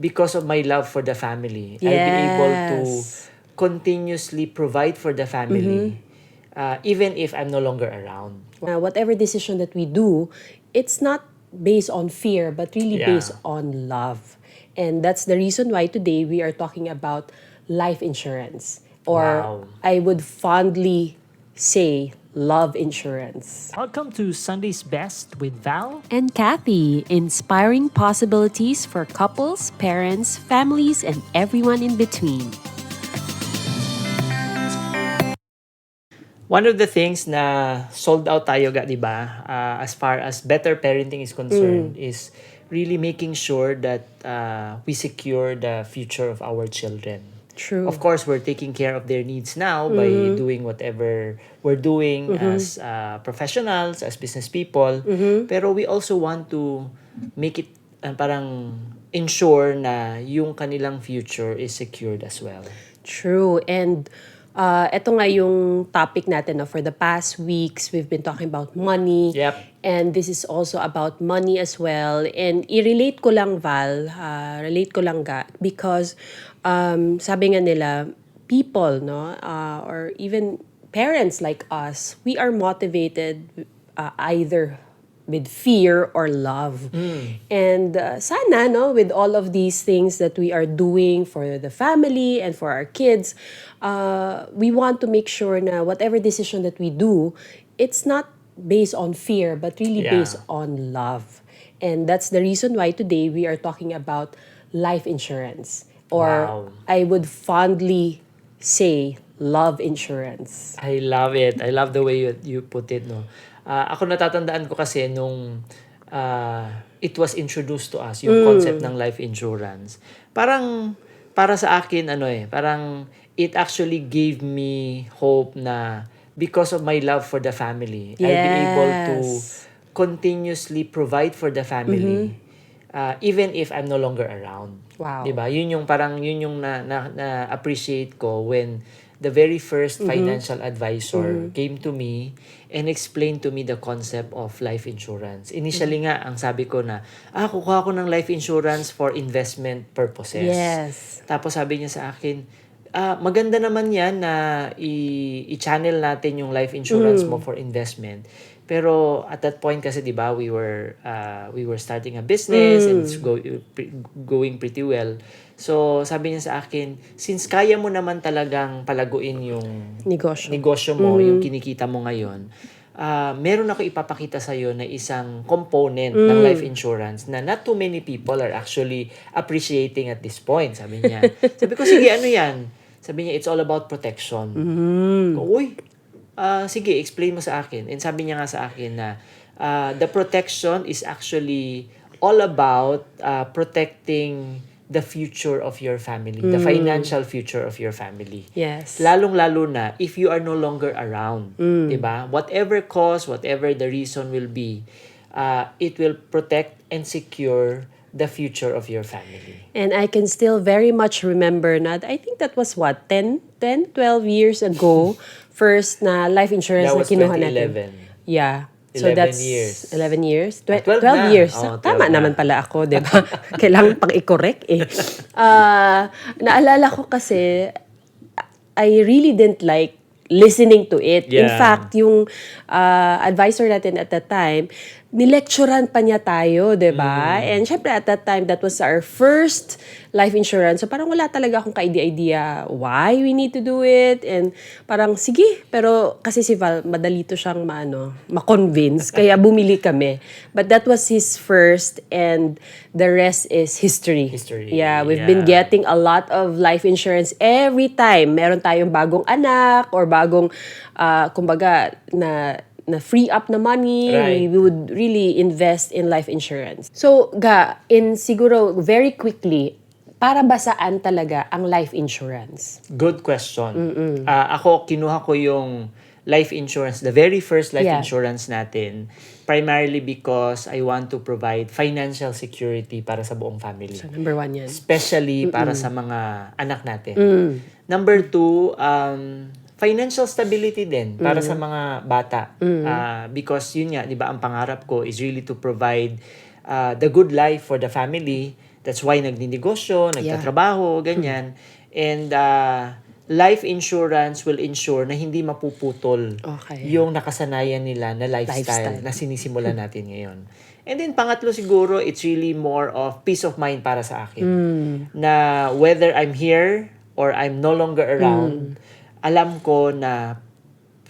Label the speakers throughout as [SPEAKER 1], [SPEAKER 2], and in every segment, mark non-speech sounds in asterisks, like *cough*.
[SPEAKER 1] because of my love for the family, I'll be able to
[SPEAKER 2] Yes.
[SPEAKER 1] continuously provide for the family, uh, even if I'm no longer around.
[SPEAKER 2] Uh, whatever decision that we do, it's not based on fear, but really
[SPEAKER 1] Yeah.
[SPEAKER 2] based on love. And that's the reason why today we are talking about life insurance. Or
[SPEAKER 1] Wow.
[SPEAKER 2] I would fondly say love insurance.
[SPEAKER 1] Welcome to Sunday's Best with Val.
[SPEAKER 3] and Kathy, inspiring possibilities for couples, parents, families, and everyone in between.
[SPEAKER 1] One of the things na sold out tayo ga, 'di ba? Uh, as far as better parenting is concerned is really making sure that uh, we secure the future of our children.
[SPEAKER 2] True.
[SPEAKER 1] Of course, we're taking care of their needs now by doing whatever we're doing as uh, professionals, as business people. Pero we also want to make it uh, parang ensure na yung kanilang future is secured as well.
[SPEAKER 2] True. And uh, ito nga yung topic natin. No? For the past weeks, we've been talking about money.
[SPEAKER 1] Yep.
[SPEAKER 2] And this is also about money as well. And i-relate ko lang, Val, uh, relate ko lang ga, because um, sabi nga nila, people, no, uh, or even parents like us, we are motivated uh, either with fear or love. And uh, sana, no, with all of these things that we are doing for the family and for our kids, uh, we want to make sure na whatever decision that we do, it's not based on fear, but really
[SPEAKER 1] Yeah.
[SPEAKER 2] based on love. And that's the reason why today we are talking about life insurance. Or
[SPEAKER 1] Wow.
[SPEAKER 2] I would fondly say love insurance.
[SPEAKER 1] I love it. I love the way you, you put it, no. Ah, ako natatandaan ko kasi nung ah, it was introduced to us yung concept ng life insurance. Parang para sa akin ano eh, parang it actually gave me hope na because of my love for the family, I'll be able to
[SPEAKER 2] Yes.
[SPEAKER 1] continuously provide for the family ah, even if I'm no longer around.
[SPEAKER 2] Wow.
[SPEAKER 1] 'Di ba? Yun yung parang yun yung na, na, na appreciate ko when the very first financial advisor came to me and explained to me the concept of life insurance. Initially nga, ang sabi ko na, ah, kukuha ko ng life insurance for investment purposes.
[SPEAKER 2] Yes.
[SPEAKER 1] Tapos sabi niya sa akin, ah, maganda naman yan na i- i-channel natin yung life insurance mo for investment. Pero at that point kasi 'di ba, we were uh, we were starting a business and it's go, pre- going pretty well. So sabi niya sa akin, since kaya mo naman talagang palaguin yung
[SPEAKER 2] Negosyo.
[SPEAKER 1] negosyo mo, yung kinikita mo ngayon, ah meron ako ipapakita sa iyo na isang component ng life insurance na not too many people are actually appreciating at this point, sabi niya. sabi ko, sige, ano yan? Sabi niya, it's all about protection. Ko, Uy, ah, sige, explain mo sa akin. And sabi niya nga sa akin na ah, the protection is actually all about ah, protecting the future of your family, the financial future of your family.
[SPEAKER 2] Yes.
[SPEAKER 1] Lalong-lalo na if you are no longer around, 'di ba? Whatever cause, whatever the reason will be, uh, it will protect and secure the future of your family.
[SPEAKER 2] And I can still very much remember na, I think that was what, 10, 10, 12 years ago, *laughs* first na life insurance
[SPEAKER 1] That
[SPEAKER 2] na
[SPEAKER 1] was
[SPEAKER 2] kinuha natin.
[SPEAKER 1] 2011.
[SPEAKER 2] Yeah.
[SPEAKER 1] 11
[SPEAKER 2] So that's
[SPEAKER 1] years.
[SPEAKER 2] 11 years?
[SPEAKER 1] Ah, 12
[SPEAKER 2] 12,
[SPEAKER 1] na.
[SPEAKER 2] years.
[SPEAKER 1] Oo, 12
[SPEAKER 2] Tama
[SPEAKER 1] na.
[SPEAKER 2] naman pala ako, di ba? *laughs* Kailangan pang i-correct eh. Ah, naalala ko kasi, I really didn't like listening to it. In
[SPEAKER 1] Yeah.
[SPEAKER 2] fact, yung ah, advisor natin at that time, nilecturan pa niya tayo, di ba? And syempre at that time, that was our first life insurance. So parang wala talaga akong ka-idea why we need to do it. And parang, sige, pero kasi si Val, madali to siyang maano, ma-convince. *laughs* Kaya bumili kami. But that was his first and the rest is history.
[SPEAKER 1] History,
[SPEAKER 2] Yeah, we've been
[SPEAKER 1] yeah.
[SPEAKER 2] getting a lot of life insurance every time. Meron tayong bagong anak or bagong, ah, kumbaga, na na free up na money,
[SPEAKER 1] Right.
[SPEAKER 2] we, we would really invest in life insurance. So, ga, in siguro very quickly, para ba saan talaga ang life insurance?
[SPEAKER 1] Good question. Ah, ako, kinuha ko yung life insurance, the very first life
[SPEAKER 2] Yeah.
[SPEAKER 1] insurance natin, primarily because I want to provide financial security para sa buong family.
[SPEAKER 2] So, number one yan.
[SPEAKER 1] Especially para sa mga anak natin. Number two, um, financial stability din para sa mga bata. Ah, because yun nga, di ba, ang pangarap ko is really to provide ah, the good life for the family That's why nagninegosyo, nagtatrabaho, ganyan. And uh, life insurance will ensure na hindi mapuputol
[SPEAKER 2] Okay.
[SPEAKER 1] yung nakasanayan nila na lifestyle,
[SPEAKER 2] Lifestyle.
[SPEAKER 1] na sinisimulan natin ngayon. And then pangatlo siguro, it's really more of peace of mind para sa akin. Na whether I'm here or I'm no longer around, alam ko na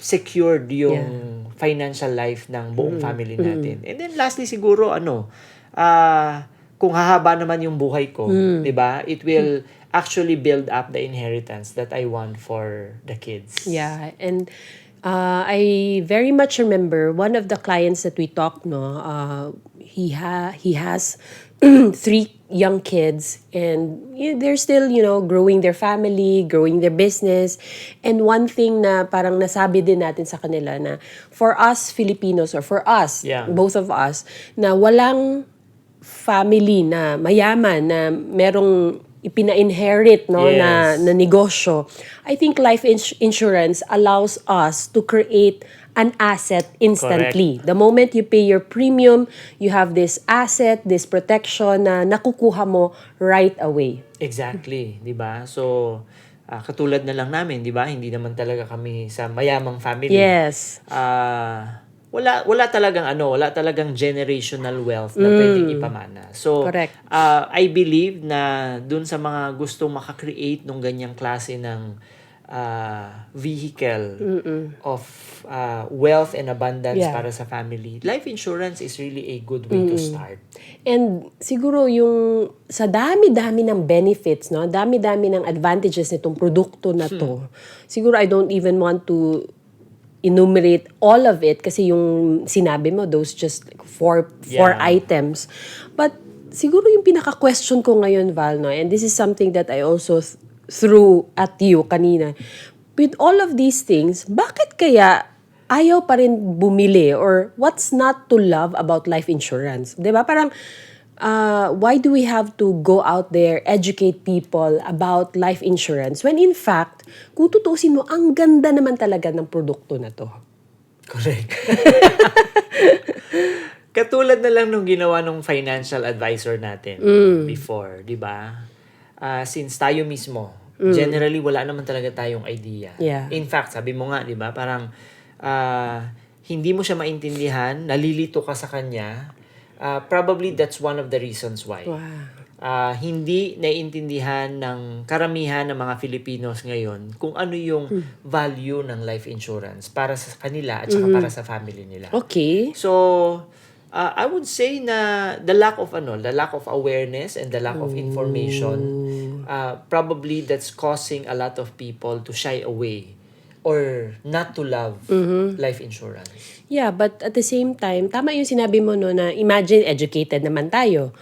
[SPEAKER 1] secured yung financial life ng buong family natin. And then lastly siguro ano, ah kung hahaba naman yung buhay ko, 'di ba? It will actually build up the inheritance that I want for the kids.
[SPEAKER 2] Yeah, and uh, I very much remember one of the clients that we talked. No, uh, he ha he has *clears throat* three young kids, and you know, they're still you know growing their family, growing their business. And one thing na parang nasabi din natin sa kanila na for us Filipinos or for us,
[SPEAKER 1] Yeah.
[SPEAKER 2] both of us, na walang family na mayaman na merong ipina-inherit no na
[SPEAKER 1] Yes.
[SPEAKER 2] na negosyo. I think life ins- insurance allows us to create an asset instantly. The moment you pay your premium, you have this asset, this protection na nakukuha mo right away.
[SPEAKER 1] Exactly, 'di ba? So ah, katulad na lang namin, 'di ba? Hindi naman talaga kami sa mayamang family.
[SPEAKER 2] Yes.
[SPEAKER 1] Ah, wala wala talagang ano, wala talagang generational wealth na pwedeng ipamana. So,
[SPEAKER 2] Correct.
[SPEAKER 1] ah, I believe na dun sa mga gustong makakreate ng ganyang klase ng ah, vehicle of ah, wealth and abundance
[SPEAKER 2] Yeah.
[SPEAKER 1] para sa family, life insurance is really a good way to start.
[SPEAKER 2] And siguro yung sa dami-dami ng benefits, no? Dami-dami ng advantages nitong produkto na to. Siguro I don't even want to enumerate all of it kasi yung sinabi mo those just like four four
[SPEAKER 1] Yeah.
[SPEAKER 2] items. But siguro yung pinaka-question ko ngayon Val no and this is something that I also th- threw at you kanina. With all of these things, bakit kaya ayaw pa rin bumili or what's not to love about life insurance? 'Di ba? Parang uh, why do we have to go out there, educate people about life insurance when in fact, kung tutusin mo, ang ganda naman talaga ng produkto na to.
[SPEAKER 1] Correct. *laughs* Katulad na lang nung ginawa nung financial advisor natin before, di ba? Ah, since tayo mismo, generally wala naman talaga tayong idea.
[SPEAKER 2] Yeah.
[SPEAKER 1] In fact, sabi mo nga, di ba, parang ah, hindi mo siya maintindihan, nalilito ka sa kanya. Ah, probably that's one of the reasons why.
[SPEAKER 2] Wow.
[SPEAKER 1] Ah, hindi naiintindihan ng karamihan ng mga Filipinos ngayon kung ano yung value ng life insurance para sa kanila at saka para sa family nila.
[SPEAKER 2] Okay.
[SPEAKER 1] So, uh, I would say na the lack of ano, the lack of awareness and the lack of information uh, probably that's causing a lot of people to shy away or not to love life insurance.
[SPEAKER 2] Yeah, but at the same time, tama yung sinabi mo no na imagine educated naman tayo.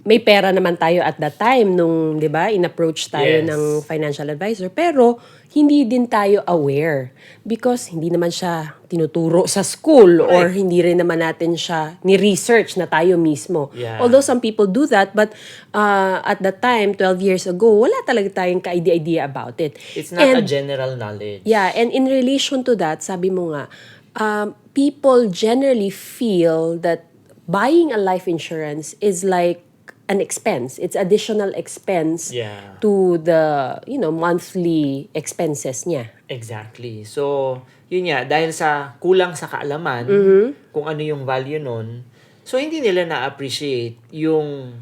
[SPEAKER 2] May pera naman tayo at that time nung, 'di ba, in-approach tayo
[SPEAKER 1] Yes.
[SPEAKER 2] ng financial advisor, pero hindi din tayo aware because hindi naman siya tinuturo sa school or
[SPEAKER 1] Correct.
[SPEAKER 2] hindi rin naman natin siya ni-research na tayo mismo.
[SPEAKER 1] Yeah.
[SPEAKER 2] Although some people do that, but uh, at that time, 12 years ago, wala talaga tayong ka-idea about it.
[SPEAKER 1] It's not a
[SPEAKER 2] And-
[SPEAKER 1] general knowledge.
[SPEAKER 2] Yeah, and in relation to that, sabi mo nga, um, people generally feel that buying a life insurance is like an expense. It's additional expense
[SPEAKER 1] Yeah.
[SPEAKER 2] to the, you know, monthly expenses niya.
[SPEAKER 1] Exactly. So, yun nga, dahil sa kulang sa kaalaman kung ano yung value nun, so hindi nila na-appreciate yung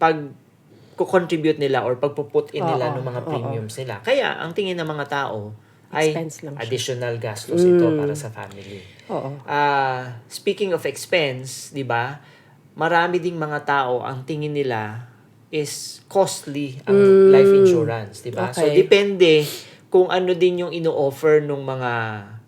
[SPEAKER 1] pag contribute nila or pagpuput in nila
[SPEAKER 2] Oo,
[SPEAKER 1] ng mga
[SPEAKER 2] oo.
[SPEAKER 1] premiums nila. Kaya, ang tingin ng mga tao ay
[SPEAKER 2] Expense lang siya.
[SPEAKER 1] additional gastos ito para sa family.
[SPEAKER 2] Oo.
[SPEAKER 1] Ah, speaking of expense, 'di ba? Marami ding mga tao ang tingin nila is costly ang life insurance, 'di ba? So
[SPEAKER 2] Okay.
[SPEAKER 1] depende kung ano din yung ino-offer ng mga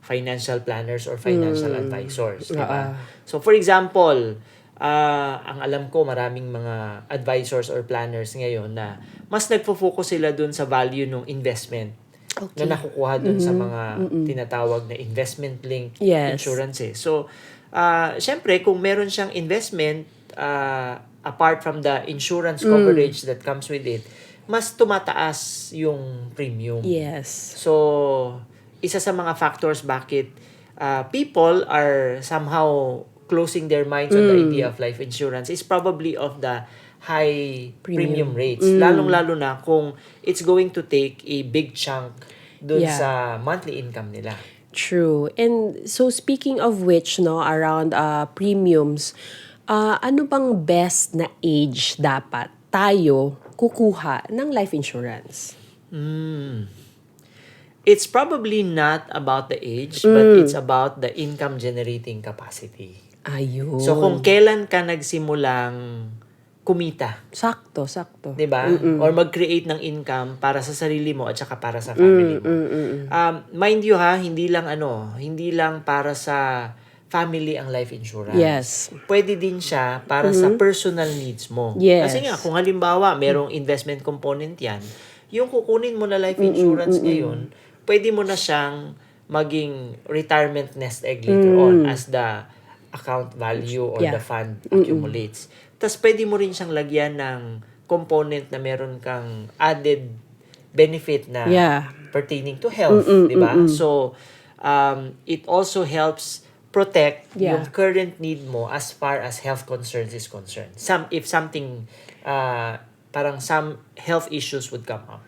[SPEAKER 1] financial planners or financial advisors, 'di ba? So for example, ah ang alam ko maraming mga advisors or planners ngayon na mas nagfo-focus sila dun sa value ng investment
[SPEAKER 2] Okay.
[SPEAKER 1] na nakukuha dun sa mga tinatawag na investment linked
[SPEAKER 2] Yes.
[SPEAKER 1] insurance eh. So, ah syempre, kung meron siyang investment, ah, apart from the insurance coverage that comes with it, mas tumataas yung premium.
[SPEAKER 2] Yes.
[SPEAKER 1] So, isa sa mga factors bakit ah, people are somehow closing their minds on the idea of life insurance is probably of the high premium,
[SPEAKER 2] Premium.
[SPEAKER 1] rates. Lalong-lalo na kung it's going to take a big chunk dun
[SPEAKER 2] Yeah.
[SPEAKER 1] sa monthly income nila.
[SPEAKER 2] True. And so speaking of which, no, around uh, premiums, uh, ano bang best na age dapat tayo kukuha ng life insurance?
[SPEAKER 1] It's probably not about the age, but
[SPEAKER 2] Mm.
[SPEAKER 1] it's about the income generating capacity.
[SPEAKER 2] Ayun.
[SPEAKER 1] So kung kailan ka nagsimulang kumita,
[SPEAKER 2] sakto, sakto.
[SPEAKER 1] 'di ba? Or mag-create ng income para sa sarili mo at saka para sa family mo. Um, mind you ha, hindi lang ano, hindi lang para sa family ang life insurance.
[SPEAKER 2] Yes.
[SPEAKER 1] Pwede din siya para sa personal needs mo.
[SPEAKER 2] Yes.
[SPEAKER 1] Kasi nga, kung halimbawa, merong investment component yan, yung kukunin mo na life insurance ngayon, pwede mo na siyang maging retirement nest egg later on as the account value or
[SPEAKER 2] Yeah.
[SPEAKER 1] the fund accumulates. Tapos pwede mo rin siyang lagyan ng component na meron kang added benefit na
[SPEAKER 2] Yeah.
[SPEAKER 1] pertaining to health, di ba? So, um, it also helps protect
[SPEAKER 2] Yeah.
[SPEAKER 1] yung current need mo as far as health concerns is concerned. Some, if something, uh, parang some health issues would come up.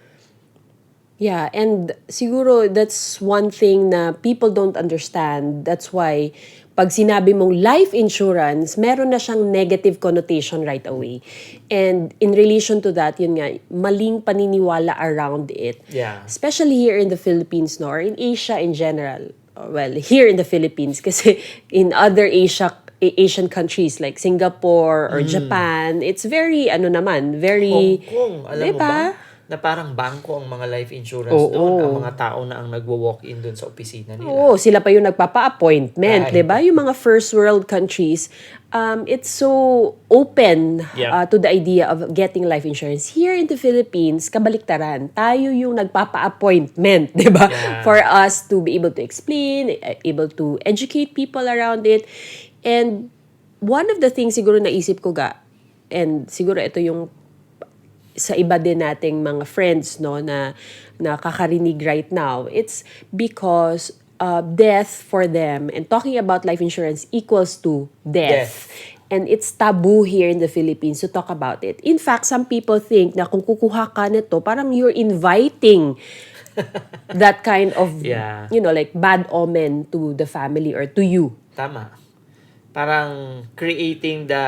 [SPEAKER 2] Yeah, and siguro that's one thing na people don't understand. That's why pag sinabi mong life insurance, meron na siyang negative connotation right away. And in relation to that, yun nga, maling paniniwala around it.
[SPEAKER 1] Yeah.
[SPEAKER 2] Especially here in the Philippines, no, or in Asia in general. Well, here in the Philippines, kasi in other Asia Asian countries like Singapore or Japan, it's very, ano naman, very...
[SPEAKER 1] Mm. Hong Kong, alam mo
[SPEAKER 2] Diba?
[SPEAKER 1] ba? Na parang bangko ang mga life insurance
[SPEAKER 2] Oo.
[SPEAKER 1] doon. Ang mga tao na ang nagwo-walk-in doon sa opisina nila.
[SPEAKER 2] Oo, sila pa yung nagpapa-appointment. 'di ba? Yung mga first world countries, um, it's so open
[SPEAKER 1] Yeah.
[SPEAKER 2] uh, to the idea of getting life insurance. Here in the Philippines, kabaliktaran. Tayo yung nagpapa-appointment, *laughs* 'di ba?
[SPEAKER 1] Yeah.
[SPEAKER 2] For us to be able to explain, uh, able to educate people around it. And one of the things siguro naisip ko ga, and siguro ito yung sa iba din nating mga friends no na nakakarinig right now it's because uh, death for them and talking about life insurance equals to death. And it's taboo here in the Philippines to talk about it. In fact, some people think na kung kukuha ka nito, parang you're inviting *laughs* that kind of,
[SPEAKER 1] Yeah.
[SPEAKER 2] you know, like bad omen to the family or to you.
[SPEAKER 1] Tama. Parang creating the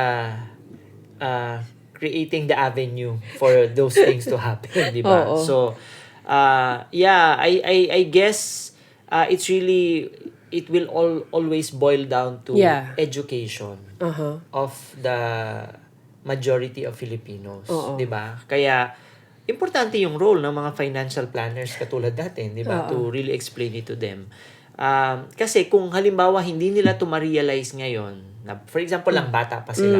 [SPEAKER 1] uh, creating the avenue for those things to happen, *laughs* di ba?
[SPEAKER 2] Oo.
[SPEAKER 1] So, uh, yeah, I I I guess uh, it's really it will all always boil down to
[SPEAKER 2] Yeah.
[SPEAKER 1] education
[SPEAKER 2] Uh-huh.
[SPEAKER 1] of the majority of Filipinos. 'di ba? Kaya importante yung role ng mga financial planners katulad natin, 'di ba? To really explain it to them. Um, kasi kung halimbawa hindi nila to ma-realize ngayon, na for example lang bata pa sila.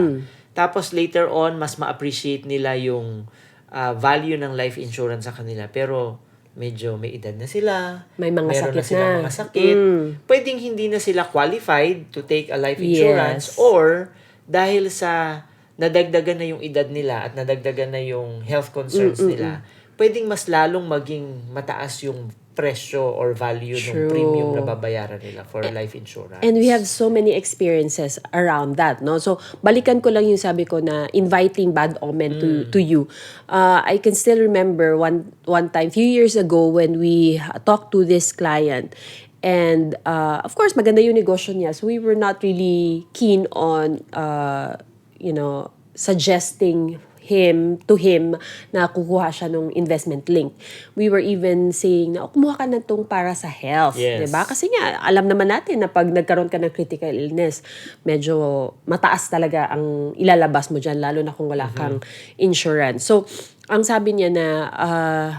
[SPEAKER 1] Tapos later on mas ma-appreciate nila yung uh, value ng life insurance sa kanila. Pero medyo may edad na sila.
[SPEAKER 2] May mga
[SPEAKER 1] meron
[SPEAKER 2] sakit
[SPEAKER 1] na silang
[SPEAKER 2] na.
[SPEAKER 1] mga sakit.
[SPEAKER 2] Mm.
[SPEAKER 1] Pwedeng hindi na sila qualified to take a life insurance
[SPEAKER 2] Yes.
[SPEAKER 1] or dahil sa nadagdagan na yung edad nila at nadagdagan na yung health concerns nila, pwedeng mas lalong maging mataas yung presyo or value ng
[SPEAKER 2] True.
[SPEAKER 1] premium na babayaran nila for life insurance.
[SPEAKER 2] And we have so many experiences around that, no? So, balikan ko lang yung sabi ko na inviting bad omen to to you. Uh, I can still remember one one time few years ago when we talked to this client and uh, of course maganda yung negosyo niya. So we were not really keen on uh, you know, suggesting him to him na kukuha siya ng investment link. We were even saying na "Oh, kumuha ka na tong para sa health,
[SPEAKER 1] Yes.
[SPEAKER 2] 'di ba? Kasi nga alam naman natin na pag nagkaroon ka ng critical illness, medyo mataas talaga ang ilalabas mo diyan lalo na kung wala kang insurance. So, ang sabi niya na ah,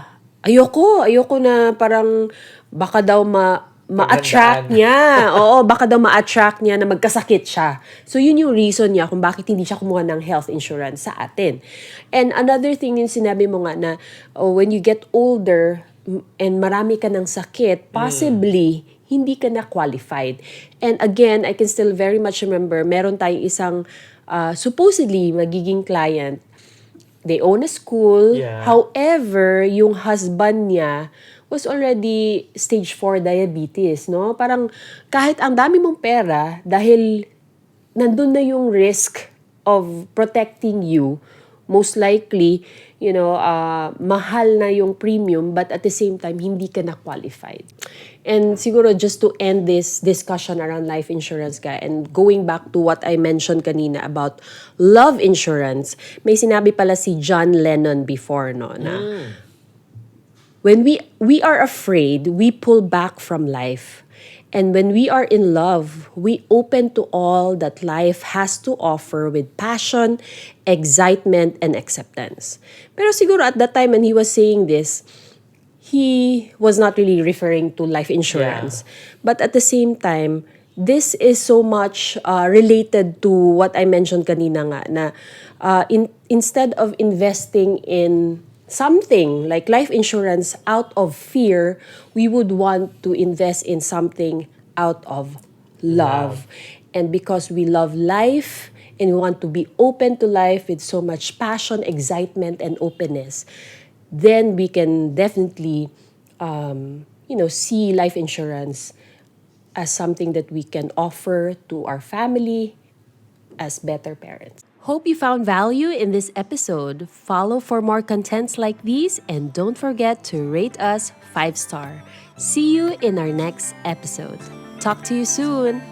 [SPEAKER 2] ayoko, ayoko na parang baka daw ma ma-attract niya. Oo, baka daw ma-attract niya na magkasakit siya. So, yun yung reason niya kung bakit hindi siya kumuha ng health insurance sa atin. And another thing yung sinabi mo nga na oh, when you get older and marami ka ng sakit, possibly hindi ka na qualified. And again, I can still very much remember, meron tayong isang uh, supposedly magiging client they own a school.
[SPEAKER 1] Yeah.
[SPEAKER 2] However, yung husband niya was already stage 4 diabetes, no? Parang kahit ang dami mong pera, dahil nandun na yung risk of protecting you, most likely, you know, uh, mahal na yung premium but at the same time, hindi ka na qualified. And siguro just to end this discussion around life insurance ka and going back to what I mentioned kanina about love insurance, may sinabi pala si John Lennon before, no, na when we we are afraid, we pull back from life. And when we are in love, we open to all that life has to offer with passion, excitement, and acceptance. Pero siguro at that time when he was saying this, he was not really referring to life insurance. But at the same time, this is so much uh, related to what I mentioned kanina nga na uh, in, instead of investing in something like life insurance out of fear, we would want to invest in something out of love. And because we love life and we want to be open to life with so much passion, excitement, and openness, then we can definitely, um, you know, see life insurance as something that we can offer to our family as better parents.
[SPEAKER 3] Hope you found value in this episode. Follow for more contents like these and don't forget to rate us 5 star. See you in our next episode. Talk to you soon.